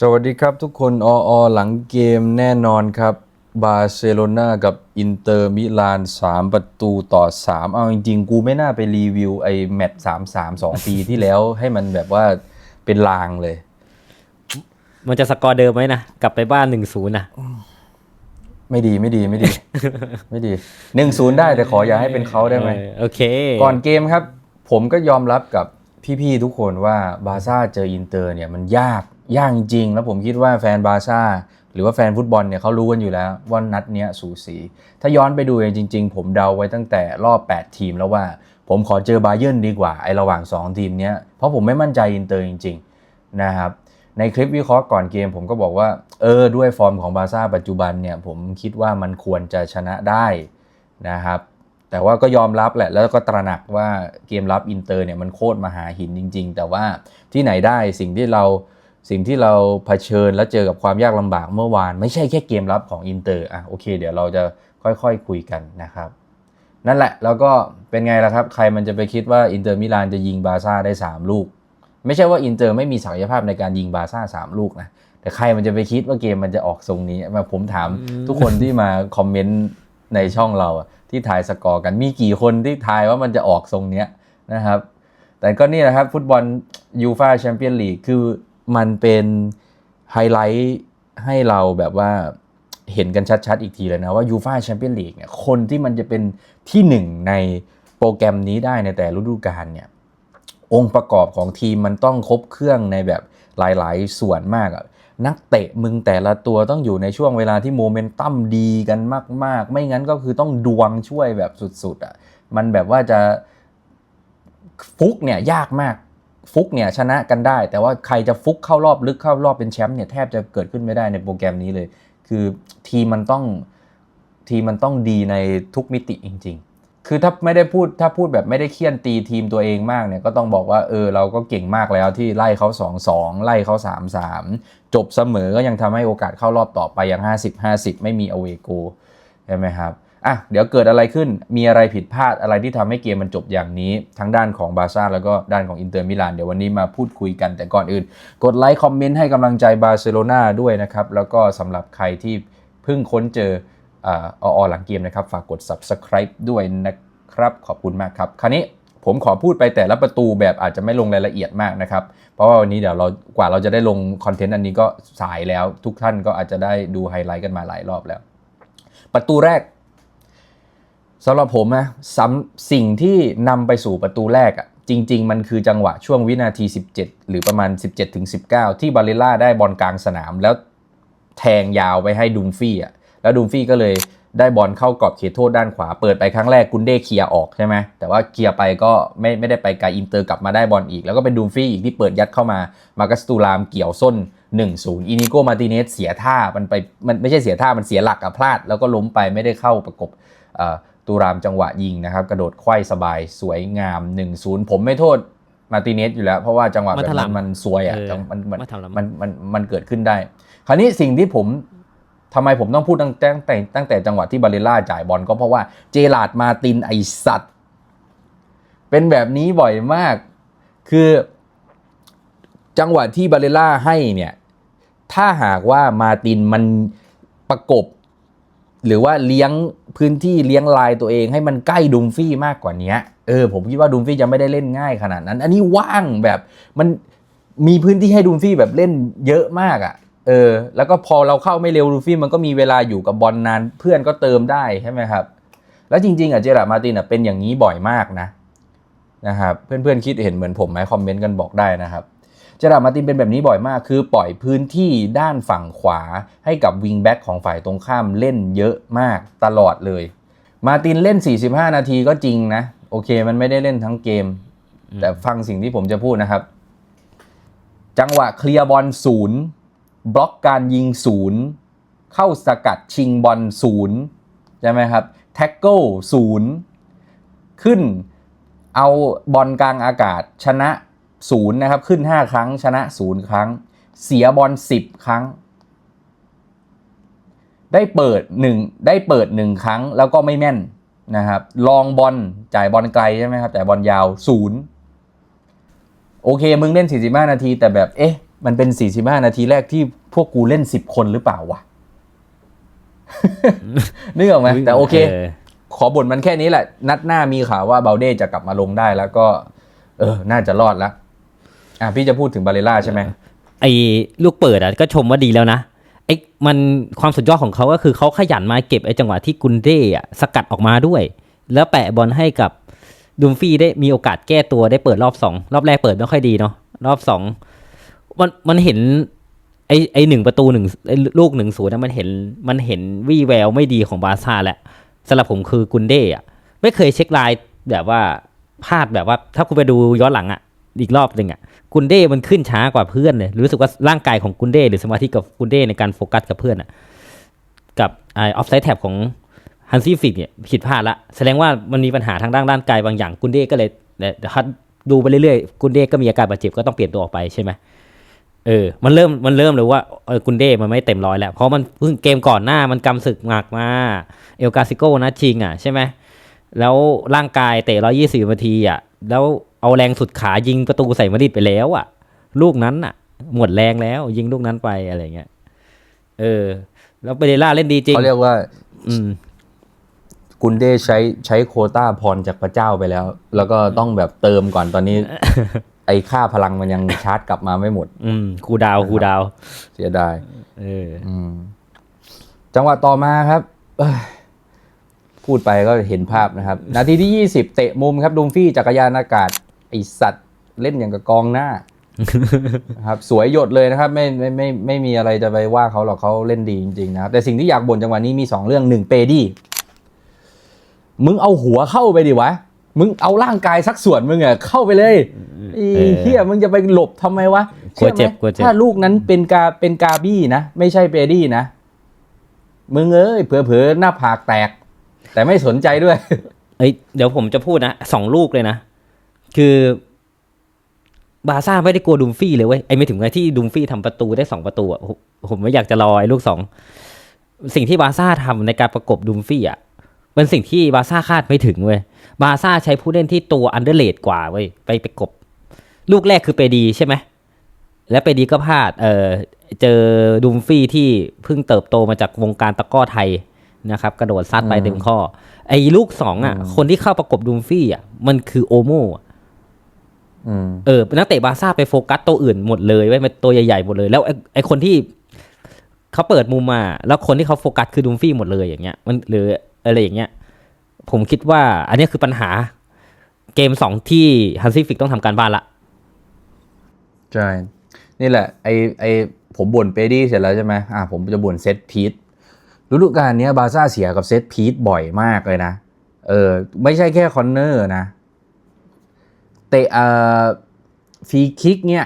สวัสดีครับทุกคนออหลังเกมแน่นอนครับ บาร์เซโลนากับอินเตอร์มิลาน 3 ประตูต่อ 3 เอาจริงๆ กูไม่น่าไปรีวิวไอ้แมตช์3 3 2ปีที่แล้วให้มันแบบว่าเป็นลางเลย มันจะสกอร์เดิมไหมนะ กลับไปบ้านหนึ่งศูนย์นะไม่ดีไม่ดีไม่ดี ไม่ดี1-0ได้แต่ขออย่าให้เป็นเขาได้ไหมเออโอเค ก่อนเกมครับ ผมก็ยอมรับกับพี่ๆทุกคนว่าบาร์ซ่าเจออินเตอร์เนี่ยมันยาก ยากจริง แล้วผมคิดว่าแฟนบาร์ซ่าหรือว่าแฟนฟุตบอลเนี่ยเขารู้กันอยู่แล้วว่านัดเนี้ยสูสี ถ้าย้อนไปดูเองจริง ๆ ผมเดาไว้ตั้งแต่รอบ 8 ทีมแล้วว่า ผมขอเจอบาเยิร์นดีกว่า ไอระหว่าง 2 ทีมเนี้ยเพราะผมไม่มั่นใจอินเตอร์จริง ๆ นะครับในคลิปวิเคราะห์ก่อนเกมผมก็บอกว่า เออ ด้วยฟอร์มของบาร์ซ่าปัจจุบันเนี่ยผมคิดว่ามันควรจะชนะได้นะครับ แต่ว่าก็ยอมรับแหละ แล้วก็ตระหนักว่าเกมรับอินเตอร์เนี่ยมันโคตรมหาหินจริง ๆ แต่ว่าที่ไหนได้สิ่งที่เรา สิ่งที่เราเผชิญและเจอกับความยากลำบากเมื่อวาน ไม่ใช่แค่เกมรับของอินเตอร์อะโอเค เดี๋ยวเราจะค่อยๆคุยกันนะครับ นั่นแหละแล้วก็เป็นไงล่ะครับ ใครมันจะไปคิดว่าอินเตอร์มิลานจะยิงบาร์ซ่าได้ 3 ลูก ไม่ใช่ว่าอินเตอร์ไม่มีศักยภาพในการยิงบาร์ซ่าสามลูกนะแต่ใครมันจะไปคิดว่าเกมมันจะออกทรงนี้มาผมถามทุกคนที่มาคอมเมนต์ในช่องเราอะที่ทายสกอร์กันมีกี่คนที่ทายว่ามันจะออกทรงเนี้ยนะครับ แต่ก็นี่แหละครับฟุตบอลยูฟาแชมเปี้ยนลีกคือ มันเป็นไฮไลท์ให้เราแบบว่าเห็นกันชัดๆ อีกทีเลยนะว่ายูฟาแชมเปี้ยนลีกเนี่ยคนที่มันจะเป็นที่หนึ่งในโปรแกรมนี้ได้ในแต่ฤดูกาลเนี่ยองค์ประกอบของทีมมันต้องครบเครื่องในแบบหลายๆ ส่วนมากอะนักเตะมึงแต่ละตัวต้องอยู่ในช่วงเวลาที่โมเมนตัมดีกันมาก ๆ ไม่งั้นก็คือต้องดวงช่วยแบบสุดๆอะมันแบบว่าจะฟุกเนี่ยยากมาก ฟุกเนี่ยชนะกันได้ แต่ว่าใครจะฟุกเข้ารอบลึกเข้ารอบเป็นแชมป์เนี่ยแทบจะเกิดขึ้นไม่ได้ในโปรแกรมนี้เลย คือทีมมันต้องทีมมันต้องดีในทุกมิติจริง ๆ คือถ้าไม่ได้พูดถ้าพูดแบบไม่ได้เคี่ยนตีทีมตัวเองมากเนี่ยก็ต้องบอกว่าเออเราก็เก่งมากแล้วที่ไล่เขา2 2 ไล่เขา 3 3 จบเสมอก็ยังทำให้โอกาสเข้ารอบต่อไปอย่าง 50 50 ไม่มีอเวโกใช่ไหมครับ อะเดี๋ยวเกิดอะไรขึ้นมีอะไรผิดพลาดอะไรที่ทำให้เกมมันจบอย่างนี้ ทั้งด้านของบาร์ซ่าแล้วก็ด้านของอินเตอร์มิลานเดี๋ยววันนี้มาพูดคุยกันแต่ก่อนอื่น กดไลค์คอมเมนต์ให้กำลังใจบาร์เซโลนาด้วยนะครับแล้วก็สำหรับใครที่เพิ่งค้นเจออ่าออหลังเกมนะครับฝากกด subscribe ด้วยนะครับขอบคุณมากครับ คราวนี้ผมขอพูดไปแต่ละประตูแบบอาจจะไม่ลงรายละเอียดมากนะครับ เพราะว่าวันนี้เดี๋ยวเรากว่าเราจะได้ลงคอนเทนต์อันนี้ก็สายแล้วทุกท่านก็อาจจะได้ดูไฮไลท์กันมาหลายรอบแล้ว ประตูแรก สำหรับผมนะสำสิ่งที่นำไปสู่ประตูแรกอะ่ะจริง ๆ มันคือจังหวะช่วงวินาที 17 หรือประมาณ 17-19ที่บาเลล่าได้บอลกลางสนาม แล้วแทงยาวไปให้ดุมฟี่อะแล้วดุมฟี่ก็เลยได้บอลเข้ากรอบเขตโทษด้านขวา เปิดไปครั้งแรกกุนเด้เคลียร์ออกใช่ไหมแต่ว่าเคลียร์ไปก็ไม่ไม่ได้ไปไกลอินเตอร์กลับมาได้บอลอีก แล้วก็เป็นดุมฟี่อีกที่เปิดยัดเข้ามามากัสตูรามเกี่ยวส้น 1-0 อินิโกมาติเนสเสียท่ามันไปมันไม่ใช่เสียท่ามันเสียหลักอะพลาด แล้วก็ล้มไปไม่ได้เข้าประกบอ่อ ตูรามจังหวะยิงนะครับ กระโดดไขว้สบายสวยงาม 1-0 ผมไม่โทษมาติเนสอยู่แล้ว เพราะว่าจังหวะแบบนั้นมันสวยอะเออจังมันมันมาทำแล้วมันมันมันเกิดขึ้นได้ คราวนี้สิ่งที่ผมทำไมผมต้องพูดตั้งแต่ตั้งแต่ตั้งแต่จังหวะที่บาเลล่าจ่ายบอลก็เพราะว่าเจลาดมาตินไอสัตว์ เป็นแบบนี้บ่อยมาก คือจังหวะที่บาเลล่าให้เนี่ย ถ้าหากว่ามาตินมันประกบ หรือว่าเลี้ยงพื้นที่เลี้ยงลายตัวเองให้มันใกล้ดุมฟี่มากกว่านี้เออผมคิดว่าดุมฟี่จะไม่ได้เล่นง่ายขนาดนั้น อันนี้ว่างแบบมันมีพื้นที่ให้ดุมฟี่แบบเล่นเยอะมากอะ่ะเออแล้วก็พอเราเข้าไม่เร็วดุมฟี่มันก็มีเวลาอยู่กับบอลนานเพื่อนก็เติมได้ใช่ไหมครับ แล้วจริง ๆอะเจอราร์มาตินอะเป็นอย่างนี้บ่อยมากนะนะครับเพื่อนๆคิดเห็นเหมือนผมไหมคอมเมนต์กันบอกได้นะครับ เจอราร์ดมาร์ตินเป็นแบบนี้บ่อยมาก คือปล่อยพื้นที่ด้านฝั่งขวาให้กับวิงแบ็กของฝ่ายตรงข้ามเล่นเยอะมากตลอดเลย มาร์ตินเล่น 45 นาทีก็จริงนะ โอเคมันไม่ได้เล่นทั้งเกม แต่ฟังสิ่งที่ผมจะพูดนะครับ จังหวะเคลียร์บอลศูนย์บล็อกการยิงศูนย์เข้าสกัดชิงบอลศูนย์ใช่ไหมครับแท็กเกิลศูนย์ขึ้นเอาบอลกลางอากาศชนะ ศูนย์นะครับขึ้น 5 ครั้ง ชนะศูนย์ครั้ง เสียบอล10 ครั้ง ได้เปิด 1 ได้เปิด 1 ครั้งแล้วก็ไม่แม่นนะครับลองบอลจ่ายบอลไกลใช่ไหมครับจ่ายบอลยาวศูนย์โอเค มึงเล่น 45 นาที แต่แบบเอ๊ะมันเป็น 45 นาทีแรกที่พวกกูเล่น 10 คนหรือเปล่าวะนึกออกไหมแต่โอเค ขอบ่นมันแค่นี้แหละ นัดหน้ามีข่าวว่าเบลเด้จะกลับมาลงได้แล้วก็ เออ น่าจะรอดแล้ว อะพี่จะพูดถึงบาเลล่าใช่ไหมไอ้ลูกเปิดอะก็ชมว่าดีแล้วนะไอ้มันความสุดยอดของเขาก็คือเขาขยันมาเก็บไอ้จังหวะที่กุนเด้อะสกัดออกมาด้วย แล้วแปะบอลให้กับดุมฟี่ได้มีโอกาสแก้ตัวได้เปิดรอบสองรอบแรกเปิดไม่ค่อยดีเนาะรอบสองมันมันเห็น ไอ้ไอ้หนึ่งประตูหนึ่งลูกหนึ่งศูนย์นะมันเห็นมันเห็นวี่แววไม่ดีของบาซ่าแหละสำหรับผมคือกุนเด้อะไม่เคยเช็คไลน์แบบว่าพลาดแบบว่า ถ้าคุณไปดูย้อนหลังอะ อีกรอบหนึ่งอะกุนเด้มันขึ้นช้ากว่าเพื่อนเลยรู้สึกว่าร่างกายของกุนเด้หรือสมาธิกับกุนเด้ในการโฟกัสกับเพื่อนอะกับไอออฟไซด์แท็บของฮันซี่ฟิกเนี่ยผิดพลาดละแสดงว่ามันมีปัญหาทางด้านร่างกายบางอย่างกุนเด้ก็เลยเดี๋ยวเดี๋ยวถ้าดูไปเรื่อยๆกุนเด้ก็มีอาการบาดเจ็บก็ต้องเปลี่ยนตัวออกไปใช่ไหมเออ มันเริ่ม มันเริ่มเลยว่าเออกุนเด้มันไม่เต็มร้อยแล้ว เพราะมันเพิ่งเกมก่อนหน้ามันกำศึกหนักมา เอลกาซิโก้นะชิงอะใช่ไหม แล้วร่างกายเตะร้อยี่สิบนาทีอะ แล้ว เอาแรงสุดขายิงประตูใส่มาดริดไปแล้วอะ ลูกนั้นอะ หมดแรงแล้ว ยิงลูกนั้นไปอะไรเงี้ยเออ แล้วเปเรล่าเล่นดีจริงเขาเรียกว่า อืมกุนเด้ใช้ใช้โควต้าพรจากพระเจ้าไปแล้ว แล้วก็ต้องแบบเติมก่อนตอนนี้ ไอ้ค่าพลังมันยังชาร์จกลับมาไม่หมด อืมครูดาวครูดาว เสียดายเออ อืม จังหวะต่อมาครับเอ้ยพูดไปก็เห็นภาพนะครับ นาทีที่ 20 เตะมุมครับ ดุมฟี่จักรยานอากาศ ไอสัตว์เล่นอย่างกับกองหน้านะครับสวยหยดเลยนะครับ ไม่ไม่ไม่ไม่มีอะไรจะไปว่าเขาหรอกเขาเล่นดีจริงๆนะครับแต่สิ่งที่อยากบ่นจังหวะนี้มีสองเรื่องหนึ่งเปดี้มึงเอาหัวเข้าไปดิวะ มึงเอาร่างกายสักส่วนมึงอะเข้าไปเลยไอ้เออเฮียมึงจะไปหลบทำไมวะกลัวเจ็บชื่อไหมกลัวเจ็บถ้าลูกนั้นเป็นกาเป็นกาบี้นะ ไม่ใช่เปดี้นะ มึงเอ้ยเผลอๆหน้าผากแตก แต่ไม่สนใจด้วย เอ้ยเดี๋ยวผมจะพูดนะสองลูกเลยนะ คือบาร์ซ่าไม่ได้กลัวดุมฟี่เลยเว้ยไอ้ไม่ถึงไงที่ดุมฟี่ทำประตูได้สองประตูอะผมผมไม่อยากจะรอไอ้ลูกสองสิ่งที่บาร์ซ่าทำในการประกบดุมฟี่อะเป็นสิ่งที่บาร์ซ่าคาดไม่ถึงเว้ยบาร์ซ่าใช้ผู้เล่นที่ตัวอันเดอร์เลดกว่าเว้ยไปประกบ ลูกแรกคือเปดีใช่ไหมและเปดีก็พลาดเออเจอดุมฟี่ที่เพิ่งเติบโตมาจากวงการตะกร้อไทยนะครับ กระโดดซัดไปอืมเต็มข้อ ไอ้ลูกสองอะอืมคนที่เข้าประกบดุมฟี่อะมันคือโอโมอะอืม เออนักเตะบาร์ซ่าไปโฟกัสตัวอื่นหมดเลยไว้ยมันตัวใหญ่ๆหมดเลย แล้วไอ้ไอ้คนที่เขาเปิดมุมมา แล้วคนที่เขาโฟกัสคือดุมฟี่หมดเลยอย่างเงี้ย มันหรืออะไรอย่างเงี้ย ผมคิดว่า อันเนี้ยคือปัญหาเกมสองที่ฮันซี่ฟิกต้องทำการบ้านละใช่นี่แหละ ไอไอผมบ่นเปดี้เสร็จแล้วใช่ไหมอ่าผมจะบ่นเซตพีทฤดูกาลเนี้ยบาร์ซ่าเสียกับเซตพีทบ่อยมากเลยนะ เออไม่ใช่แค่คอนเนอร์นะ เตะเอ่อฟรีคิกเนี่ย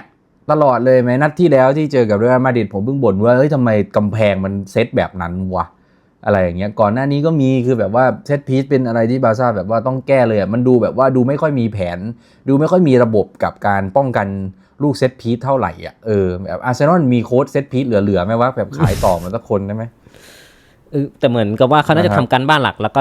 ตลอดเลยไหมนัดที่แล้วที่เจอกับเรอัลมาดริดผมเพิ่งบ่นว่าเฮ้ยทำไมกำแพงมันเซตแบบนั้นวะอะไรอย่างเงี้ยก่อนหน้านี้ก็มีคือแบบว่าเซตพีซเป็นอะไรที่บาร์ซ่าแบบว่าต้องแก้เลยอะมันดูแบบว่าดูไม่ค่อยมีแผน ดูไม่ค่อยมีระบบกับการป้องกันลูกเซตพีซเท่าไหร่อะเออแบบอาร์เซนอลมีโค้ดเซตพีซเหลือๆไหมว่าแบบขายต่อมันสักคนได้ไหมเออแต่เหมือนกับว่าเขาน่าจะนะครับทำการบ้านหลักแล้วก็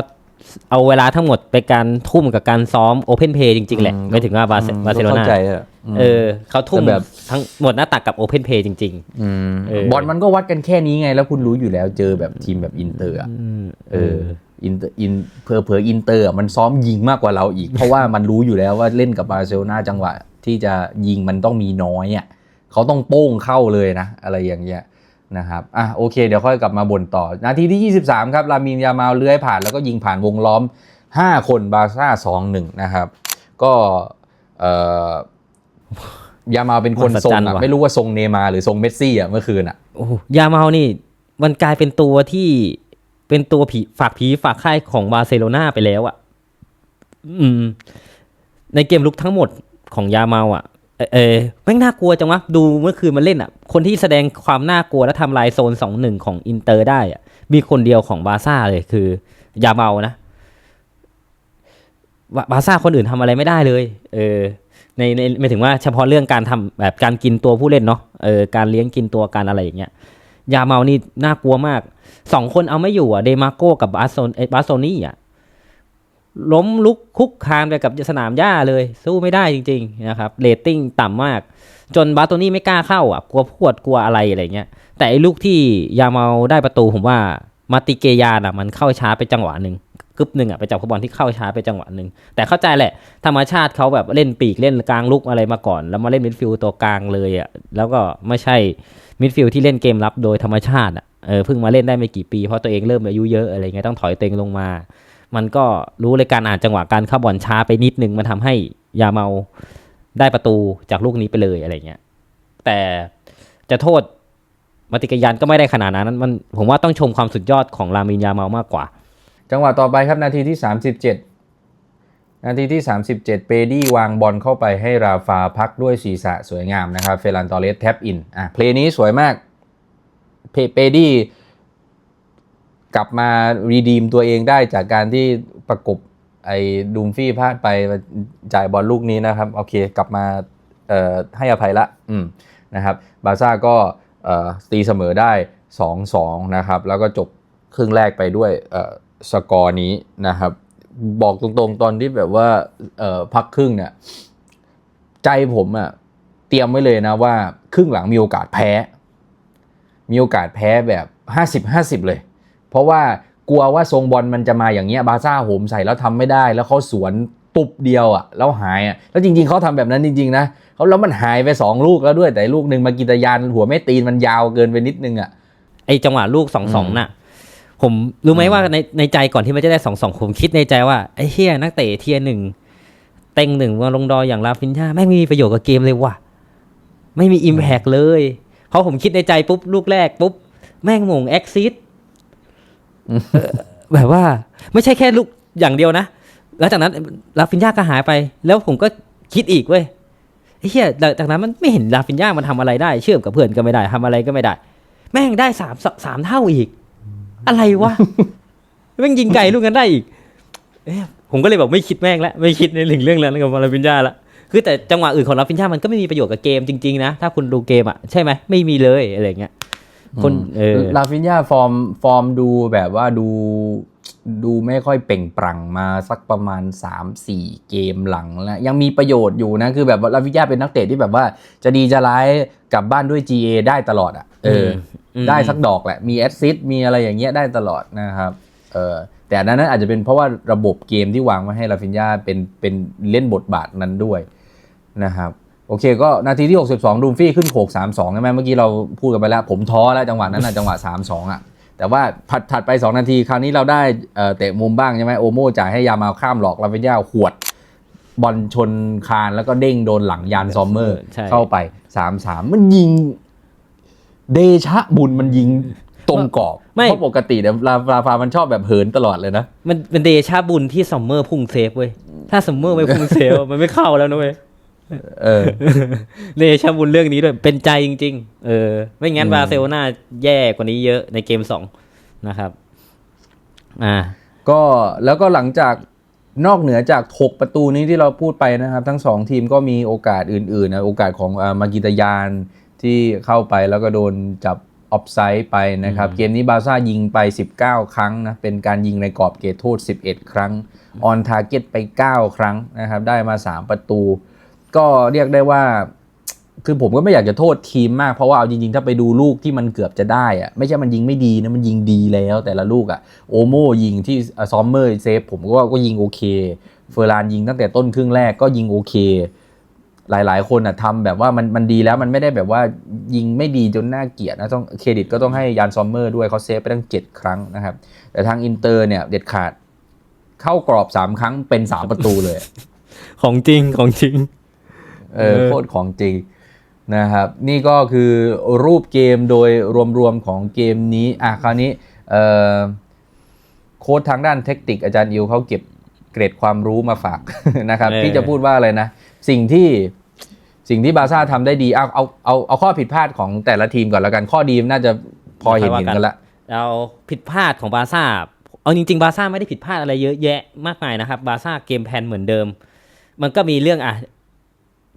เอาเวลาทั้งหมดไปการทุ่มกับการซ้อมโอเพนเพย์จริง ๆ แหละอืมไม่ถึงว่าบาร์เซอืมบาร์เซโลเข้านาใจอะอืมเออเขาทุ่มแต่แบบทั้งหมดหน้าตักกับโอเพนเพย์จริงอืมเออบอลมันก็วัดกันแค่นี้ไง แล้วคุณรู้อยู่แล้วเจอแบบทีมแบบอินเตอร์อะๆอืมเอออินเตอร์อินเพอเพออินเตอร์อะมันซ้อมยิงมากกว่าเราอีก เพราะว่ามันรู้อยู่แล้วว่าเล่นกับบาร์เซโลนาจังหวะ ที่จะยิงมันต้องมีน้อยอะเขาต้องโป้งเข้าเลยนะ อะไรอย่างเงี้ย นะครับ อะโอเค เดี๋ยวค่อยกลับมาบ่นต่อ นาทีที่ 23 ครับ ลามินยามาลเลื้อยผ่านแล้วก็ยิงผ่านวงล้อม 5 คนบาร์ซ่า2-1 นะครับ ก็เอ่อยามาลเป็นคนทรงมหัศจรรย์อะว่ะไม่รู้ว่าทรงเนย์มาร์หรือทรงเมสซี่อะเมื่อคืนอะโอ้โหยาเมานี่ มันกลายเป็นตัวที่เป็นตัวผีฝากผีฝากค่ายของบาร์เซโลนาไปแล้วอะ่ะ อืม ในเกมลุกทั้งหมดของยาเมาอะ เออแม่งน่ากลัวจังวะดูเมื่อคืนมันเล่นอะ คนที่แสดงความน่ากลัวและทำลายโซนสองหนึ่งของอินเตอร์ได้อะ มีคนเดียวของบาซ่าเลยคือยาเมานะบาบาซ่าคนอื่นทำอะไรไม่ได้เลย เออ ในในไม่ถึงว่าเฉพาะเรื่องการทำแบบการกินตัวผู้เล่นเนาะ เออ การเลี้ยงกินตัวการอะไรอย่างเงี้ย ยาเมานี่น่ากลัวมาก สองคนเอาไม่อยู่อะ เดมาโก้กับบาโซนเอบาโซนี่อะ ล้มลุกคุกคานไปกับสนามหญ้าเลย สู้ไม่ได้จริงๆนะครับเรตติ้งต่ำมาก จนบาโตนี่ไม่กล้าเข้าอะกลัวพวดกลัวอะไรอะไรเงี้ยแต่ไอ้ลูกที่ยาเมาได้ประตูผมว่ามาติเกยานอะมันเข้าช้าไปจังหวะหนึ่งกึบหนึ่งอะไปจับฟุตบอลที่เข้าช้าไปจังหวะหนึ่งแต่เข้าใจแหละ ธรรมชาติเขาแบบเล่นปีกเล่นกลางลุกอะไรมาก่อน แล้วมาเล่นมิดฟิลด์ตัวกลางเลยอะแล้วก็ไม่ใช่มิดฟิลด์ที่เล่นเกมรับโดยธรรมชาติอะเออเพิ่งมาเล่นได้ไม่กี่ปีเพราะตัวเองเริ่มอายุเยอะอะไรเงี้ยต้องถอยเตัวเองลงมา มันก็รู้เลยการอ่านจังหวะการเข้าบอลช้าไปนิดนึงมันทำให้ยาเมาได้ประตูจากลูกนี้ไปเลยอะไรเงี้ยแต่จะโทษมาติกยันก็ไม่ได้ขนาดนั้นมันผมว่าต้องชมความสุดยอดของลามินยาเมามากกว่า จังหวะต่อไปครับนาทีที่ 37 นาทีที่ 37 เปดี้วางบอลเข้าไปให้ราฟาพักด้วยศีรษะสวยงามนะครับเฟรันตอเรสแท็บอินอะเพลย์นี้สวยมากเปเปดี้ กลับมารีดีมตัวเองได้จากการที่ประกบไอ้ดูมฟี่พลาดไปจ่ายบอลลูกนี้นะครับ โอเค กลับมาให้อภัยละนะครับ บาซ่าก็ตีเสมอได้ 2-2 นะครับ แล้วก็จบครึ่งแรกไปด้วยสกอร์นี้นะครับ บอกตรงๆ ตอนที่แบบว่าพักครึ่งเนี่ยใจผมอะเตรียมไว้เลยนะว่า ครึ่งหลังมีโอกาสแพ้ มีโอกาสแพ้แบบ 50-50 เลย เพราะว่ากลัวว่าทรงบอลมันจะมาอย่างเงี้ยบาร์ซ่าโหมใส่แล้วทำไม่ได้ แล้วเขาสวนปุบเดียวอะแล้วหายอะแล้วจริง ๆเขาทำแบบนั้นจริง ๆ นะเขาแล้วมันหายไปสองลูกแล้วด้วยแต่ลูกหนึ่งมากิตยานหัวไม่ตีนมันยาวเกินไปนิดนึงอะไอจังหวะลูกสองสองอืมน่ะ ผมรู้ไหมอืมว่าในในใจก่อนที่มันจะได้สองสองผมคิดในใจว่าไอ้เฮียนักเตะเทียร์หนึ่งเต็งหนึ่งวางลงดออย่างลาฟินชาแม่งไม่มีประโยชน์กับเกมเลยว่ะไม่มีอิมแพกเลยเพราะผมคิดในใจปุ๊บลูกแรกปุ๊บแม่งหมงแอคซิส แบบว่าไม่ใช่แค่ลูกอย่างเดียวนะแล้วจากนั้นลาฟินยาก็หายไป แล้วผมก็คิดอีกเว้ยไอ้เฮียหลังจากนั้นมันไม่เห็นลาฟินยามันทำอะไรได้ เชื่อมกับเพื่อนก็ไม่ได้ทำอะไรก็ไม่ได้ แม่งได้สามสามเท่าอีก อะไรวะแม่งยิงไก่ลูกกันได้อีกผมก็เลยบอกไม่คิดแม่งแล้วไม่คิดในหนึ่งเรื่องแล้วกับลาฟินยาละคือแต่จังหวะอื่นของลาฟินยามันก็ไม่มีประโยชน์กับเกมจริงๆนะถ้าคุณดูเกมอะใช่ไหมไม่มีเลยอะไรเงี้ย คนเออลาฟินยาฟอร์มฟอร์มดูแบบว่าดูดูไม่ค่อยเปล่งปลั่งมาสักประมาณ 3-4 เกมหลังแล้วยังมีประโยชน์อยู่นะ คือแบบว่าลาฟินยาเป็นนักเตะที่แบบว่าจะดีจะร้ายกลับบ้านด้วย GA ได้ตลอดอะเอออมได้สักดอกแหละ มีแอสซิสต์มีอะไรอย่างเงี้ยได้ตลอดนะครับเออแต่อันนั้นอาจจะเป็นเพราะว่าระบบเกมที่วางไว้ให้ลาฟินยาเป็นเป็นเล่นบทบาทนั้นด้วยนะครับ โอเคก็นาทีที่ 62 ดูมฟี่ขึ้นโขก3-2ใช่ไหมเมื่อกี้เราพูดกันไปแล้ว ผมท้อแล้วจังหวะนั้นนะจังหวะ 3-2 อะ แต่ว่าถัดถัดไป 2 นาที คราวนี้เราได้เอ่อเตะมุมบ้างใช่ไหมโอโม่จ่ายให้ยามาข้ามหลอกลาเวนย่าหวด บอลชนคานแล้วก็เด้งโดนหลังยานซอมเมอร์ใช่เข้าไป 3-3 มันยิง เดชะบุญมันยิงตรงกรอบไม่เพราะปกติเนี่ยลาลาฟามันชอบแบบเหินตลอดเลยนะ มันเป็นเดชาบุญที่ซัมเมอร์พุ่งเซฟเว้ย ถ้าซัมเมอร์ไม่พุ่งเซฟ มันไม่เข้าแล้วนะเว้ย เออเดชาบุญเรื่องนี้ด้วย เป็นใจจริง ๆ เออ ไม่งั้นอืมบาร์เซโลนาแย่กว่านี้เยอะในเกมสองนะครับ อ่า ก็แล้วก็หลังจากนอกเหนือจาก 6 ประตูนี้ที่เราพูดไปนะครับ ทั้ง 2 ทีมก็มีโอกาสอื่นๆนะโอกาสของอามากิตายานที่เข้าไปแล้วก็โดนจับออฟไซด์ไปนะครับ เกมนี้บาร์ซ่ายิงไป 19 ครั้งนะ เป็นการยิงในกรอบเขตโทษ 11 ครั้งออนทาร์เก็ตไป 9 ครั้งนะครับ ได้มา 3 ประตู ก็เรียกได้ว่า คือผมก็ไม่อยากจะโทษทีมมากเพราะว่าเอาจริงๆ ถ้าไปดูลูกที่มันเกือบจะได้อะไม่ใช่มันยิงไม่ดีนะมันยิงดีแล้วแต่ละลูกอะโอโมยิงที่ซอมเมอร์เซฟผมก็ว่าก็ยิงโอเค เฟอร์รานยิงตั้งแต่ต้นครึ่งแรกก็ยิงโอเค หลายๆ คนอะทำแบบว่ามันมันดีแล้วมันไม่ได้แบบว่ายิงไม่ดีจนน่าเกลียดนะต้องเครดิตก็ต้องให้ยานซอมเมอร์ด้วยเขาเซฟไปตั้ง 7 ครั้งนะครับ แต่ทางอินเตอร์เนี่ยเด็ดขาดเข้ากรอบ 3 ครั้งเป็น 3 ประตูเลย ของจริงของจริง เออเออโคตรของจริงนะครับ นี่ก็คือรูปเกมโดยรวมๆของเกมนี้ อะคราวนี้เอ่อโค้ดทางด้านเทคนิคอาจารย์อิวเขาเก็บเกรดความรู้มาฝากนะครับเออที่จะพูดว่าอะไรนะ สิ่งที่สิ่งที่บาร์ซ่าทำได้ดีเอาเอาเอาเอาข้อผิดพลาดของแต่ละทีมก่อนแล้วกันข้อดีน่าจะพอเห็นเห็นกันละเราผิดพลาดของบาร์ซ่าเอาจริงๆบาร์ซ่าไม่ได้ผิดพลาดอะไรเยอะแยะมากมายนะครับบาร์ซ่าเกมแพลนเหมือนเดิม มันก็มีเรื่องอะ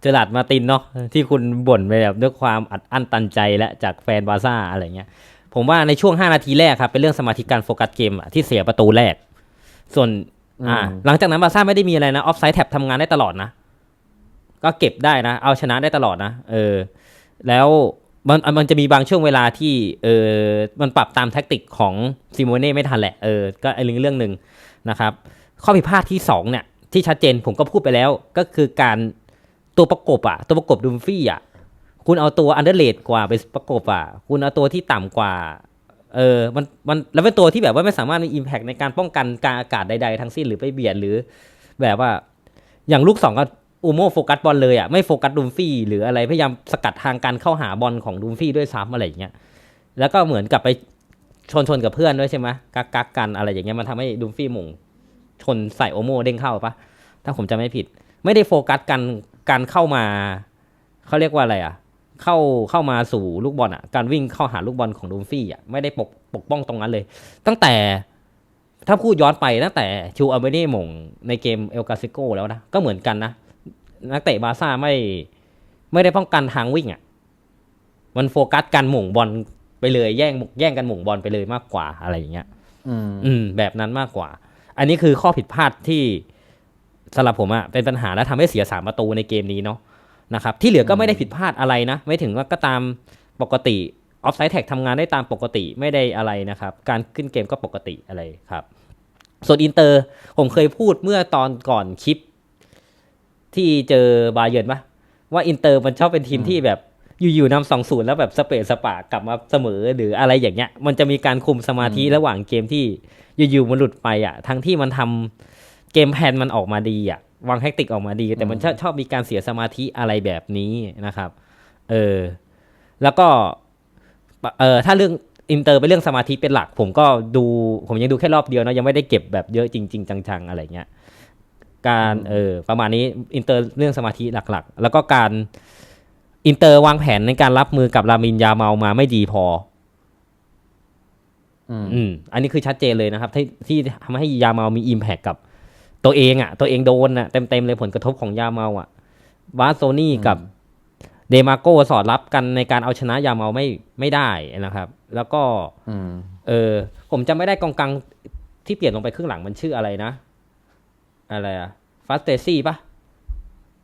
เจอราร์ดมาร์ตินเนาะที่คุณบ่นไปแบบด้วยความอัดอั้นตันใจและจากแฟนบาร์ซ่าอะไรเงี้ยผมว่าในช่วง 5 นาทีแรกครับ เป็นเรื่องสมาธิการโฟกัสเกมอะที่เสียประตูแรก ส่วนอ่าอืมหลังจากนั้นบาร์ซ่าไม่ได้มีอะไรนะออฟไซด์แท็บทำงานได้ตลอดนะ ก็เก็บได้นะ เอาชนะได้ตลอดนะ เออ แล้วมันมันจะมีบางช่วงเวลาที่เออมันปรับตามแท็กติกของซิโมเน่ไม่ทันแหละเออก็ไอ้เรื่องเรื่องหนึ่งนะครับ ข้อผิดพลาดที่สองเนี่ย ที่ชัดเจนผมก็พูดไปแล้วก็คือการ ตัวประกบอะตัวประกบดูมฟี่อะคุณเอาตัวอันเดอร์เลดกว่าไปประกบอะคุณเอาตัวที่ต่ำกว่า เออ มันมันแล้วเป็นตัวที่แบบว่าไม่สามารถมีอิมแพกในการป้องกันการอากาศใดๆทั้งสิ้นหรือไปเบียดหรือ แบบว่า อย่างลูกสองก็อูโมโฟกัสบอลเลยอะไม่โฟกัสดูมฟี่หรืออะไรพยายามสกัดทางการเข้าหาบอลของดูมฟี่ด้วยซ้ำอะไรอย่างเงี้ยแล้วก็เหมือนกับไปชนชนกับเพื่อนด้วยใช่ไหมกักกักกันอะไรอย่างเงี้ยมันทำให้ดูมฟี่หม่งชนใส่โอโมเด้งเข้าปะถ้าผมจำไม่ผิด ไม่ได้โฟกัสกัน การเข้ามาเขาเรียกว่าอะไรอะ เข้าเข้ามาสู่ลูกบอลอะ การวิ่งเข้าหาลูกบอลของดูมฟี่อะไม่ได้ปกปกป้องตรงนั้นเลย ตั้งแต่ถ้าพูดย้อนไปตั้งแต่ชูอัลเบเน่หม่งในเกมเอลกาซิโกแล้วนะ ก็เหมือนกันนะ นักเตะบาร์ซ่าไม่ไม่ได้ป้องกันทางวิ่งอะ่ะ มันโฟกัสการหม่งบอลไปเลยแย่งแย่งกันหม่งบอลไปเลยมากกว่าอะไรอย่างเงี้ย อืมอืมแบบนั้นมากกว่า อันนี้คือข้อผิดพลาดที่ สำหรับผมอะ่ะเป็นปัญหาและทำให้เสียสามประตูในเกมนี้เนาะนะครับที่เหลือก็ไม่ได้ผิดพลาดอะไรนะ ไม่ถึงว่าก็ตามปกติออฟไซด์แท็กทำงานได้ตามปกติไม่ได้อะไรนะครับ การขึ้นเกมก็ปกติอะไรครับ ส่วนอินเตอร์ผมเคยพูดเมื่อตอนก่อนคลิป ที่เจอบาเยิร์นปะว่าอินเตอร์มันชอบเป็นทีมที่แบบอยู่ๆนำสองศูนย์แล้วแบบสเปซสปากลับมาเสมอหรืออะไรอย่างเงี้ย มันจะมีการคุมสมาธิระหว่างเกมที่อยู่ๆมันหลุดไปอะ ทั้งที่มันทำ เกมแพลนมันออกมาดีอะวางแทคติกออกมาดี แต่มันชอบชอบมีการเสียสมาธิอะไรแบบนี้นะครับ เออ แล้วก็เออถ้าเรื่องอินเตอร์เป็นเรื่องสมาธิเป็นหลัก ผมก็ดูผมยังดูแค่รอบเดียวนะยังไม่ได้เก็บแบบเยอะจริง ๆ จัง ๆ อะไรเงี้ยการเออประมาณนี้อินเตอร์เรื่องสมาธิหลักๆ แล้วก็การอินเตอร์วางแผนในการรับมือกับลามินยาเมามาไม่ดีพออืมอืมอันนี้คือชัดเจนเลยนะครับ ที่ที่ทำให้ยาเมามีอิมแพคกับ ตัวเองอะ่ะ ตัวเองโดนอะเต็มๆเลยผลกระทบของยาเมาอะวาโซนี่กับเดมาโกสอดรับกันในการเอาชนะยาเมาไม่ไม่ได้นะครับ แล้วก็อืมเออ ผมจำไม่ได้กองกลางที่เปลี่ยนลงไปครึ่งหลังมันชื่ออะไรนะ อะไรอะฟาสเตซี่ปะ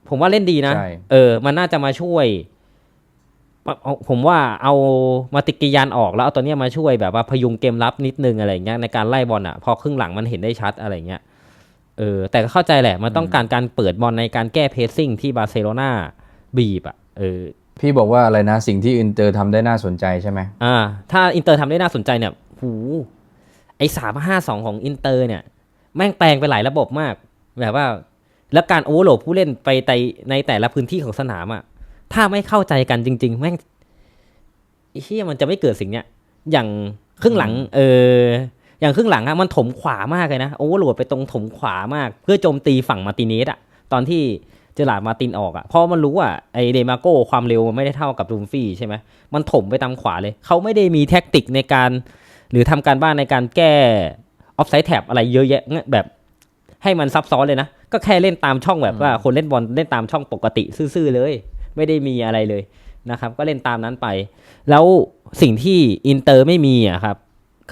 ผมว่าเล่นดีนะใช่เออ มันน่าจะมาช่วยเอาเอาผมว่าเอามาติกิยานออกแล้วเอาตัวเนี้ยมาช่วยแบบว่าพยุงเกมรับนิดนึงอะไรเงี้ยในการไล่บอลอะ พอครึ่งหลังมันเห็นได้ชัดอะไรเงี้ย เออแต่ก็เข้าใจแหละ มันต้องการการเปิดบอลในการแก้เพสซิ่งที่บาร์เซโลนาบีบอะเออพี่บอกว่าอะไรนะสิ่งที่อินเตอร์ทำได้น่าสนใจใช่ไหมอ่า ถ้าอินเตอร์ทำได้น่าสนใจเนี่ยหูไอ้สามห้าสองของอินเตอร์เนี่ย แม่งแปลงไปหลายระบบมาก แบบว่า แล้วการโอเวอร์โหลดผู้เล่นไปในในแต่ละพื้นที่ของสนามอะถ้าไม่เข้าใจกันจริง ๆ แม่งไอ้เชี่ยมันจะไม่เกิดสิ่งเนี้ยอย่างครึ่งหลัง เออ อย่างครึ่งหลังอะมันถมขวามากเลยนะโอเวอร์โหลดไปตรงถมขวามาก เพื่อโจมตีฝั่งมาร์ติเนสอะตอนที่เจอราร์ดมาร์ตินออกอะเพราะมันรู้ว่าไอเดมาโก้ความเร็วมันไม่ได้เท่ากับดูมฟี่ใช่ไหมมันถมไปตามขวาเลย เขาไม่ได้มีแท็กติกในการ หรือทำการบ้านในการแก้ออฟไซด์แท็บอะไรเยอะแยะแบบให้มันซับซ้อนเลยนะ ก็แค่เล่นตามช่องแบบว่าคนเล่นบอลเล่นตามช่องปกติซื่อๆเลย ไม่ได้มีอะไรเลยนะครับ ก็เล่นตามนั้นไป แล้วสิ่งที่อินเตอร์ไม่มีอะครับ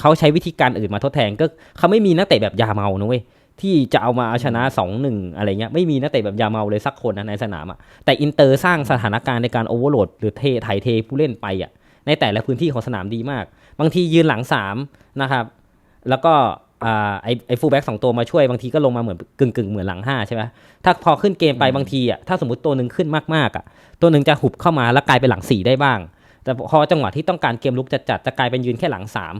เขาใช้วิธีการอื่นมาทดแทนก็เขาไม่มีนักเตะแบบยาเมานะเว้ยที่จะเอามาเอาชนะสองหนึ่งอะไรเงี้ยไม่มีนักเตะแบบยาเมาเลยสักคนนะในสนามอะแต่อินเตอร์สร้างสถานการณ์ในการโอเวอร์โหลดหรือเทถ่ายเทผู้เล่นไปอะในแต่ละพื้นที่ของสนามดีมาก บางทียืนหลังสามนะครับแล้วก็อ่าไอไอฟูลแบ็กสองตัวมาช่วยบางทีก็ลงมาเหมือนกึ่งกึ่งๆเหมือนหลังห้าใช่ไหมถ้าพอขึ้นเกมไปบางทีอะถ้าสมมติตัวหนึ่งขึ้นมากๆอะตัวหนึ่งจะหุบเข้ามาแล้วกลายเป็นหลังสี่ได้บ้าง แต่พอจังหวะที่ต้องการเกมลุกจัดจัดๆจะกลายเป็นยืนแค่หลังสาม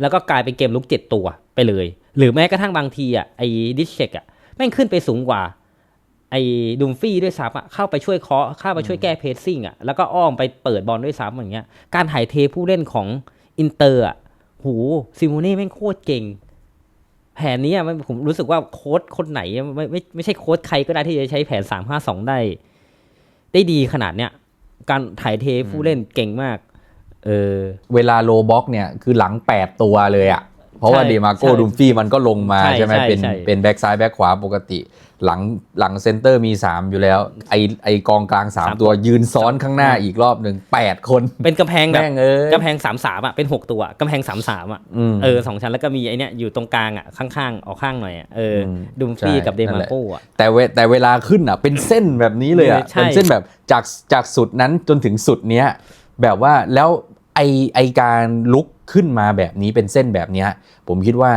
แล้วก็กลายเป็นเกมลุกเจ็ดตัวไปเลย หรือแม้กระทั่งบางทีอะไอดิชเชกอะแม่งขึ้นไปสูงกว่า ไอ้ดุมฟี่ด้วยซ้ำอะเข้าไปช่วยเคาะเข้าไปช่วยแก้เพสซิ่งอะแล้วก็อ้อมไปเปิดบอลด้วยซ้ำอย่างเงี้ยการถ่ายเทผู้เล่นของอินเตอร์อะหูซิโมเน่แม่งโคตรเก่งแผนนี้อะมันผมรู้สึกว่าโค้ดคนไหนไม่ไม่ไม่ใช่โค้ดใครก็ได้ที่จะใช้แผนสามห้าสองได้ ได้ดีขนาดเนี้ยการถ่ายเทผู้เล่นเก่งมาก เออเวลาโลบ็อกเนี่ยคือหลังแปดตัวเลยอะเพราะว่าใช่เดมาโกใช่ดูมฟี่มันก็ลงมาใช่ใช่ไหมใช่เป็นใช่เป็นแบ็กซ้ายแบ็กขวาปกติ หลังหลังเซนเตอร์มี 3 อยู่แล้ว ไอไอกองกลาง 3 ตัวยืนซ้อนข้างหน้าอีกรอบหนึ่ง8 คน เป็นกำแพงแบบแม่งเอ้ยกำแพงสามสามอะเป็นหกตัวกำแพงสามสามอะอืมเออสองชั้นแล้วก็มีไอเนี้ยอยู่ตรงกลางอะข้างๆออกข้างหน่อยอะเอออมดุมฟี่ใช่กับเดนั่มานแหละโก้อะแต่เวแต่เวลาขึ้นอะเป็นเส้นแบบนี้เลยอะใช่เป็นเส้นแบบจากจากสุดนั้นจนถึงสุดเนี้ย แบบว่าแล้วไอไอการลุกขึ้นมาแบบนี้เป็นเส้นแบบเนี้ยผมคิดว่า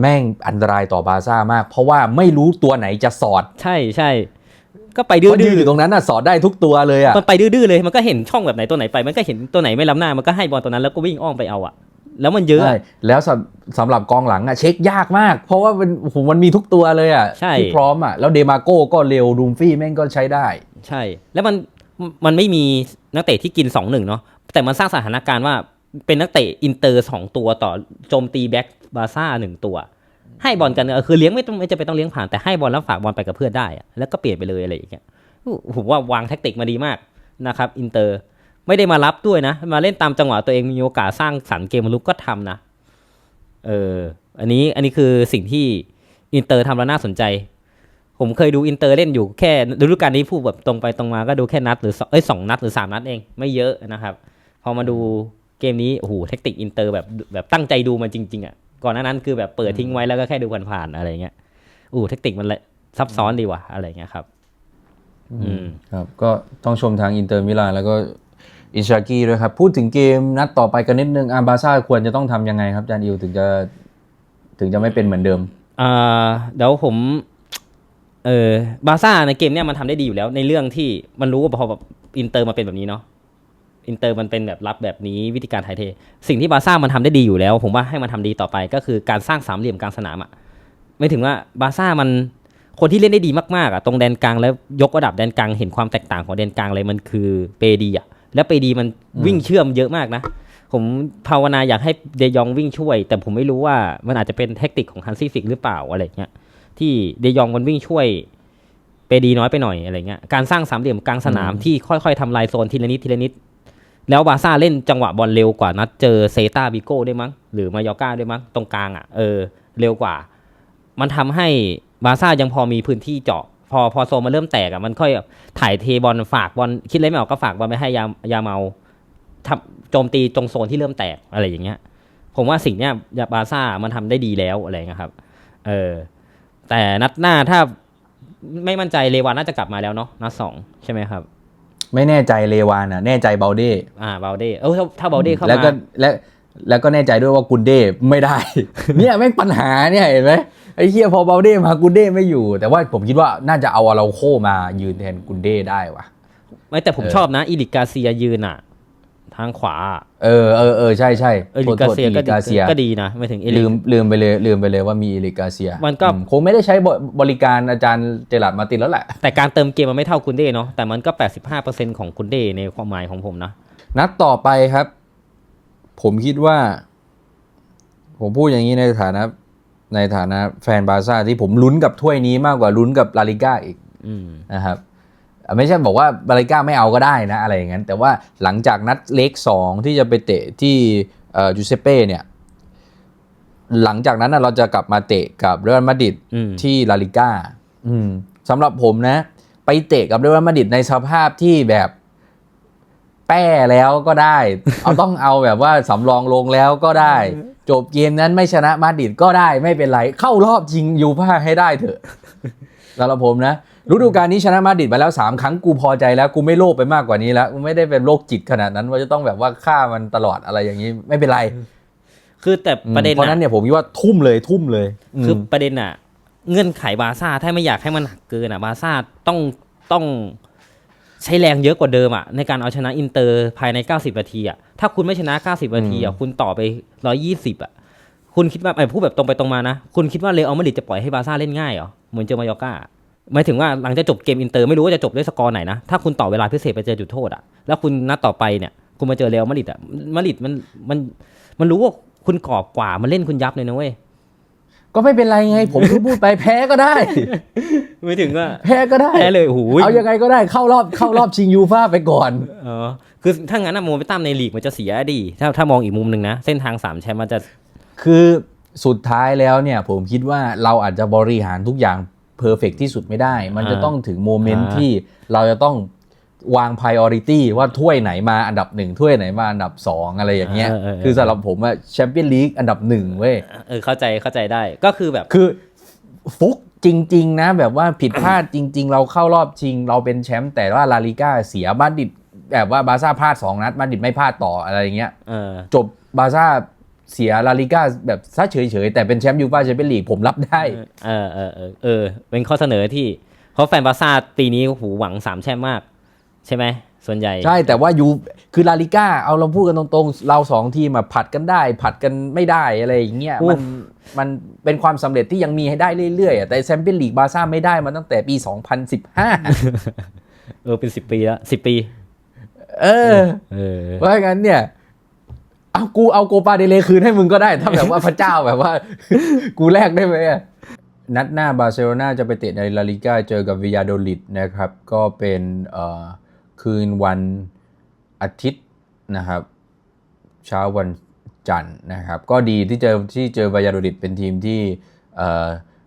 แม่งอันตรายต่อบาร์ซ่ามาก เพราะว่าไม่รู้ตัวไหนจะสอด ใช่ใช่ก็ไปเพดื้ราะยืนออยู่ตรงนั้นอะสอดได้ทุกตัวเลยอะๆมันไปดื้อๆเลยมันก็เห็นช่องแบบไหนตัวไหนไป มันก็เห็นตัวไหนไม่ล้ำหน้ามันก็ให้บอลตัวนั้นแล้วก็วิ่งอ้อมไปเอาอะ แล้วมันเยอะใช่อะแล้วสำสำหรับกองหลังอะเช็คยากมาก เพราะว่ามันโอ้โหมันมีทุกตัวเลยอะใช่ที่พร้อมอะแล้วเดมาโก้ก็เร็วดูมฟี่แม่งก็ใช้ได้ ใช่ แล้วมัน มันไม่มีนักเตะที่กินสองหนึ่งเนาะแต่มันสร้างสถานการณ์ว่าเป็นนักเตะอินเตอร์สองตัวต่อโจมตีแบ็กบาซ่าหนึ่งตัว ให้บอลกันคือเลี้ยงไม่ต้องไม่จะเป็นต้องเลี้ยงผ่านแต่ให้บอลแล้วฝากบอลไปกับเพื่อนได้ แล้วก็เปลี่ยนไปเลยอะไรอย่างเงี้ยผมว่าวางแท็กติกมาดีมากนะครับอินเตอร์ไม่ได้มารับด้วยนะ มาเล่นตามจังหวะตัวเองมีโอกาสสร้างสรรค์เกมลุกก็ทำนะเอออันนี้อันนี้คือสิ่งที่อินเตอร์ทำแล้วน่าสนใจ ผมเคยดูอินเตอร์เล่นอยู่แค่ฤดูกาลนี้พูดแบบตรงไปตรงมาก็ดูแค่นัดหรือสองเอ้ยสองนัดหรือสามนัดเองไม่เยอะนะครับ พอมาดูเกมนี้โอ้โหเทคนิคอินเตอร์แบบแบบตั้งใจดูมันจริง ๆอะก่อนหน้านั้นคือแบบเปิดทิ้งไว้แล้วก็แค่ดูผ่านๆอะไรเงี้ยโอ้โหเทคนิคมันละซับซ้อนดีว่ะอะไรเงี้ยครับ อืมครับ ก็ต้องชมทางอินเตอร์มิลานแล้วก็อินชากีด้วยครับ พูดถึงเกมนัดต่อไปกันนิดนึงอาบาซ่าควรจะต้องทำยังไงครับจานอิวถึงจะถึงจะไม่เป็นเหมือนเดิมอ่าเดี๋ยวผม เออบาซ่าในเกมเนี้ยมันทำได้ดีอยู่แล้ว ในเรื่องที่มันรู้ว่าพอแบบอินเตอร์มาเป็นแบบนี้เนาะอินเตอร์มันเป็นแบบรับแบบนี้วิธีการถ่ายเท สิ่งที่บาซ่ามันทำได้ดีอยู่แล้ว ผมว่าให้มันทำดีต่อไปก็คือการสร้างสามเหลี่ยมกลางสนามอะไม่ถึงว่าบาซ่ามันคนที่เล่นได้ดีมากๆอะตรงแดนกลางแล้วยกระดับแดนกลางเห็นความแตกต่างของแดนกลางเลยมันคือเปดีอะแล้วเปดีมันวิ่งเชื่อมเยอะมากนะ ผมภาวนาอยากให้เดยองวิ่งช่วย แต่ผมไม่รู้ว่ามันอาจจะเป็นเทคนิคของฮันซี่ฟิกหรือเปล่าอะไรเงี้ย ที่เดยองมันวิ่งช่วยเปดีน้อยไปหน่อยอะไรเงี้ยการสร้างสามเหลี่ยมกลางสนามที่ค่อยๆทำลายโซนทีละนิดทีละนิด แล้วบาร์ซ่าเล่นจังหวะบอลเร็วกว่านัดเจอเซตาบิโก้ได้มั้งหรือมายอร์ก้าได้มั้งตรงกลางอะเออเร็วกว่า มันทำให้บาร์ซ่ายังพอมีพื้นที่เจาะ พอพอโซนมันเริ่มแตกอะมันค่อยถ่ายเทบอลฝากบอลคิดอะไรไม่ออกก็ฝากบอลไปให้ยามยาเมาทำโจมตีตรงโซนที่เริ่มแตกอะไรอย่างเงี้ย ผมว่าสิ่งเนี้ยบาร์ซ่ามันทำได้ดีแล้วอะไรเงี้ยครับ เออ แต่นัดหน้าถ้าไม่มั่นใจเลวานน่าจะกลับมาแล้วเนาะนัดสองใช่ไหมครับ ไม่แน่ใจเลวานอะ แน่ใจเบลเด้อ่าเบลเด้เออถ้าถ้าเบลเด้เข้าแล้วมาก็และแล้วก็แน่ใจด้วยว่ากุนเด้ไม่ได้ เนี่ยแม่งปัญหาเนี่ยเห็นไหมไอ้เฮียพอเบลเด้มากุนเด้ไม่อยู่ แต่ว่าผมคิดว่าน่าจะเอาอาราโคมายืนแทนกุนเด้ได้วะไม่แต่ผมเออชอบนะอีลิกกาเซียยืนอะ ทางขวา เออเออเออใช่ใช่เอลิโทกษกาโทษเซียอิก็ลิดีกาเซียก็ดีนะไม่ถึงเอลิลืมลืมไปเลยลืมไปเลยว่ามีอิลิกาเซีย มันก็อืคงไม่ได้ใช้บริการอาจารย์เจลัดมาร์ตินแล้วแหละ แต่การเติมเกมมันไม่เท่ากุนเด้เนาะแต่มันก็ 85%ของกุนเด้ในความหมายของผมนะ นัดต่อไปครับ ผมคิดว่า ผมพูดอย่างนี้ในฐานะ ในฐานะแฟนบาร์ซ่าที่ผมลุ้นกับถ้วยนี้มากกว่าลุ้นกับลาลิก้าอีกอืมนะครับอะ ไม่ใช่บอกว่าบาลิก้าไม่เอาก็ได้นะอะไรอย่างนั้น แต่ว่าหลังจากนัดเล็กสองที่จะไปเตะที่เอ่อจูเซเป้เนี่ยหลังจากนั้นน่ะเราจะกลับมาเตะกับเรอัลมาดริดอืมที่ลาลิก้าอืมสำหรับผมนะ ไปเตะกับเรอัลมาดริดในสภาพที่แบบแป้แล้วก็ได้ เอาต้องเอาแบบว่าสำรองลงแล้วก็ได้ จบเกมนั้นไม่ชนะมาดริดก็ได้ไม่เป็นไร เข้ารอบชิงยูฟ่าให้ได้เถอะสำหรับผมนะ ฤดูกาลนี้ชนะมาดริดมาแล้ว 3 ครั้งกูพอใจแล้วกูไม่โลภไปมากกว่านี้แล้วกูไม่ได้เป็นโรคจิตขนาดนั้น ว่าจะต้องแบบว่าฆ่ามันตลอดอะไรอย่างนี้ไม่เป็นไร คือแต่ประเด็นเพราะฉะนั้นน่ะเนี่ยผมคิดว่าทุ่มเลยทุ่มเลยคือมประเด็นอะ เงื่อนไขบาร์ซ่าถ้าไม่อยากให้มันหนักเกินอะบาร์ซ่าต้องต้องใช้แรงเยอะกว่าเดิมอะในการเอาชนะอินเตอร์ภายใน 90 นาทีอะถ้าคุณไม่ชนะ 90 นาทีอะคุณต่อไป 120 อะ คุณคิดว่าไอ้พูดแบบตรงไปตรงมานะ คุณคิดว่าเรอัลมาดริดจะปล่อยให้บาร์ซ่าเล่นง่ายเหรอเหมือนเจอมายอร์ก้า หมายถึงว่าหลังจากจบเกมอินเตอร์ไม่รู้ว่าจะจบด้วยสกอร์ไหนนะ ถ้าคุณต่อเวลาพิเศษไปเจอจุดโทษอะแล้วคุณนัดต่อไปเนี่ย คุณมาเจอเรอัลมาดริดอะมาดริดมันมันมันรู้ว่าคุณกรอบกว่ามันเล่นคุณยับเลยนะเว้ยก็ไม่เป็นไรไง ผมพูดไปแพ้ก็ได้ ไม่ถึงว่าแพ้ก็ได้แพ้เลยโอ้โหเอายังไงก็ได้เข้ารอบเข้ารอบชิงยูฟ่าไปก่อนเออคือถ้างั้นนะโมเมนตัมในลีกมันจะเสียดีถ้าถ้ามองอีกมุมหนึ่งนะ เส้นทางสามแชมป์มันจะคือสุดท้ายแล้วเนี่ย ผมคิดว่าเราอาจจะบริหารทุกอย่าง เพอร์เฟกที่สุดไม่ได้ มันจะอ่าต้องถึงโมเมนต์อ่าที่เราจะต้องวาง priority ว่าถ้วยไหนมาอันดับหนึ่งถ้วยไหนมาอันดับสองอะไรอย่างเงี้ย คือสำหรับผมอะแชมเปี้ยนลีกอันดับหนึ่งเว้ยเออเข้าใจเข้าใจได้ก็คือแบบคือฟุกจริง ๆ นะ แบบว่าผิดพลาดจริง ๆ เราเข้ารอบชิง เราเป็นแชมป์แต่ว่าลาลิก้าเสียมาดริดแบบว่าบาร์ซ่าพลาด2นัดมาดริดไม่พลาดต่ออะไรอย่างเงี้ยเออจบบาร์ซ่า เสียลาลิก้าแบบซะเฉยๆ แต่เป็นแชมป์ยูฟ่าแชมเปี้ยนลีกผมรับได้ เออเออเออเออ เป็นข้อเสนอที่เพราะแฟนบาร์ซ่าปีนี้โอ้โหูหวังสามแชมป์มาก ใช่ไหม ส่วนใหญ่ ใช่แต่ว่ายูคือลาลิก้าเอาเราพูดกันตรงๆ เราสองทีมอะผัดกันได้ ผัดกันไม่ได้อะไรอย่างเงี้ยอู้มันมันเป็นความสำเร็จที่ยังมีให้ได้เรื่อยๆอะแต่แชมเปี้ยนลีกบาร์ซ่าไม่ได้มาตั้งแต่ปี 2015 เออเป็นสิบปีแล้วสิบปีเออเออเพราะงั้นเนี่ย เอากูเอาโกปาเดเลคืนให้มึงก็ได้ ถ้าแบบว่าพระเจ้าแบบว่า กูแลกได้ไหมอะนัดหน้าบาร์เซโลนาจะไปเตะในลาลิก้าเจอกับวิยาโดลิดนะครับ ก็เป็นคืนวันอาทิตย์นะครับ เช้าวันจันทร์นะครับ ก็ดีที่เจอที่เจอวิยาโดลิดเป็นทีมที่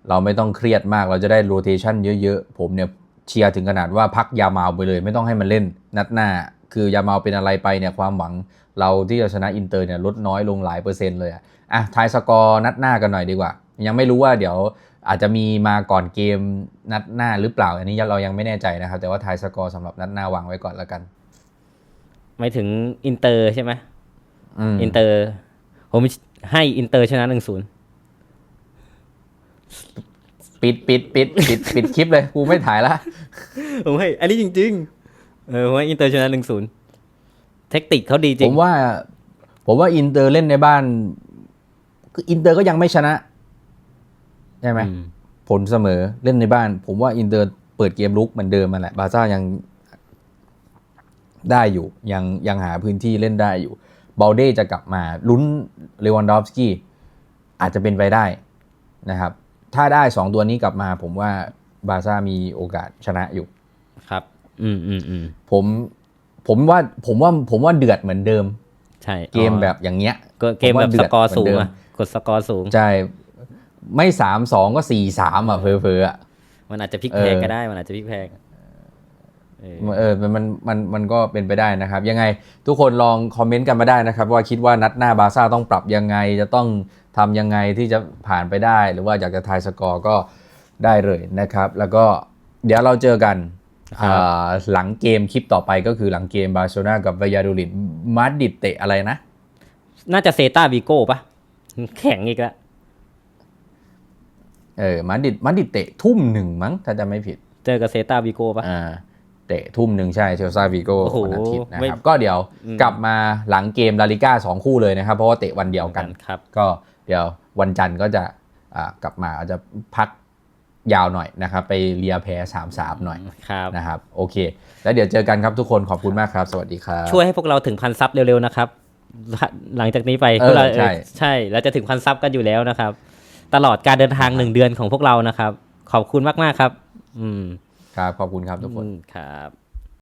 เราไม่ต้องเครียดมากเราจะได้โรเตชันเยอะๆ ผมเนี่ยเชียร์ถึงขนาดว่าพักยามาไปเลย ไม่ต้องให้มันเล่นนัดหน้า คือยามาเป็นอะไรไปเนี่ยความหวัง เราที่จะชนะอินเตอร์เนี่ยลดน้อยลงหลายเปอร์เซ็นต์เลยอะอะทายสกอร์นัดหน้ากันหน่อยดีกว่า ยังไม่รู้ว่าเดี๋ยวอาจจะมีมาก่อนเกมนัดหน้าหรือเปล่า อันนี้เรายังไม่แน่ใจนะครับ แต่ว่าทายสกอร์สำหรับนัดหน้าวางไว้ก่อนแล้วกัน ไม่ถึงอินเตอร์ใช่ไหมอืมอินเตอร์ ผมให้อินเตอร์ชนะหนึ่งศูนย์ปิดปิดปิดปิดปิดคลิปเลย กูไม่ถ่ายละผมให้ อันนี้จริง ๆ เออผมให้อินเตอร์ชนะหนึ่งศูนย์ เทคนิคเขาดีจริผงมว่า ผมว่าอินเตอร์เล่นในบ้านคืออินเตอร์ก็ยังไม่ชนะใช่ไหมอืมผลเสมอเล่นในบ้าน ผมว่าอินเตอร์เปิดเกมลุกเหมือนเดิมมันแหละบาร์ซ่ายังได้อยู่ ยังยังหาพื้นที่เล่นได้อยู่บอลเด้จะกลับมาลุ้นเลวันดอฟสกี้อาจจะเป็นไปได้นะครับ ถ้าได้สองตัวนี้กลับมา ผมว่าบาร์ซ่ามีโอกาสชนะอยู่ ครับ อืมอืมอืมผม ผมว่าผมว่าผมว่าเดือดเหมือนเดิม ใช่เกมอ๋อแบบอย่างเงี้ยก็เกมแบบผมว่าเดืสอดกอร์สูงเหมือนเดิอะมกดสกอร์สูง ใช่ ไม่สามสองก็สี่สามอะเพอเพอๆอะมันอาจจะพลิกแพลงเออก็ได้มันอาจจะพลิกแพลงเออเออมันมันมันมันก็เป็นไปได้นะครับ ยังไงทุกคนลองคอมเมนต์กันมาได้นะครับ ว่าคิดว่านัดหน้าบาร์ซ่าต้องปรับยังไง จะต้องทำยังไงที่จะผ่านไปได้ หรือว่าอยากจะทายสกอร์ก็ได้เลยนะครับ แล้วก็เดี๋ยวเราเจอกันอ่า หลังเกมคลิปต่อไปก็คือหลังเกมบาร์เซโลนากับวายาโดลิดมาดริดเตะอะไรนะ น่าจะเซตาวิโก้ปะแข่งอีกแล้วเออมาดริดมาดริดเตะทุ่มหนึ่งมั้งถ้าจะไม่ผิด เจอกับเซตาวิโก้ปะอ่าเตะทุ่มหนึ่งใช่เชลซาวิโกโอ้โหวันอาทิตย์นะไม่ครับ ก็เดี๋ยวอืมกลับมาหลังเกมลาลิก้าสองคู่เลยนะครับ เพราะว่าเตะวันเดียวกันครับก็เดี๋ยววันจันทร์ก็จะอ่ากลับมาอาจจะพัก ยาวหน่อยนะครับ ไปเลียแพ้สามสามหน่อยครับนะครับ โอเค แล้วเดี๋ยวเจอกันครับทุกคนขอบคุณมากครับ สวัสดีครับ ช่วยให้พวกเราถึงพันซับเร็วๆนะครับ หลังจากนี้ไปเออพวกเราใช่เออใช่เราจะถึงพันซับกันอยู่แล้วนะครับ ตลอดการเดินทางหนึ่งเดือนของพวกเรานะครับ ขอบคุณมากๆครับ อืมครับขอบคุณครับทุกคนอืมครับ